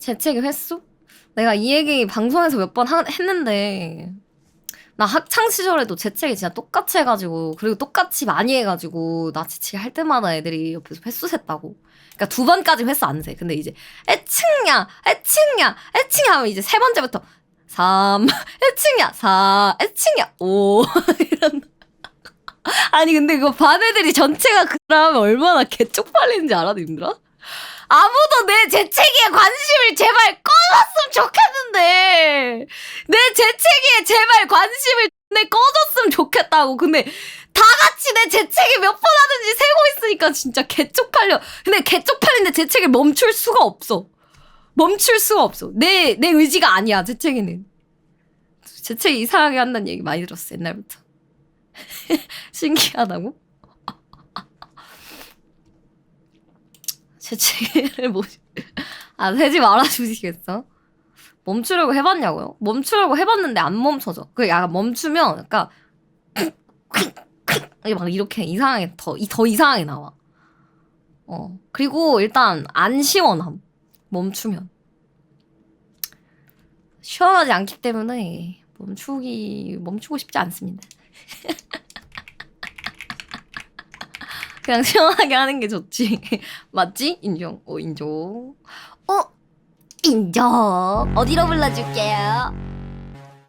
재채기 횟수? 내가 이 얘기 방송에서 몇 번 했는데 나 학창 시절에도 재채기 진짜 똑같이 해가지고 그리고 똑같이 많이 해가지고 나 재채기 할 때마다 애들이 옆에서 횟수 셌다고. 그러니까 두 번까지 횟수 안 세. 근데 이제 애칭야, 애칭야, 애칭야 하면 이제 세 번째부터 3, 애칭야, 4, 애칭야, 5 이런. 아니 근데 그거 반 애들이 전체가 그러면 얼마나 개쪽팔리는지 알아, 님들아? 아무도 내 재채기에 관심을 제발 꺼줬으면 좋겠는데. 내 재채기에 제발 관심을 내 꺼줬으면 좋겠다고. 근데 다 같이 내 재채기 몇 번 하는지 세고 있으니까 진짜 개쪽팔려. 근데 개쪽팔린데 재채기를 멈출 수가 없어. 멈출 수가 없어. 내, 내 의지가 아니야 재채기는. 재채기 이상하게 한다는 얘기 많이 들었어 옛날부터. 신기하다고? 재채기를 뭐, 아, 세지 말아주시겠어? 멈추려고 해봤냐고요? 멈추려고 해봤는데 안 멈춰져. 그 약간 멈추면, 약간, 막 이렇게 이상하게, 더, 이- 더 이상하게 나와. 어. 그리고 일단, 안 시원함. 멈추면. 시원하지 않기 때문에, 멈추기, 멈추고 싶지 않습니다. 그냥 시원하게 하는 게 좋지. 맞지? 인정. 어, 인정. 어, 인정. 어디로 불러줄게요?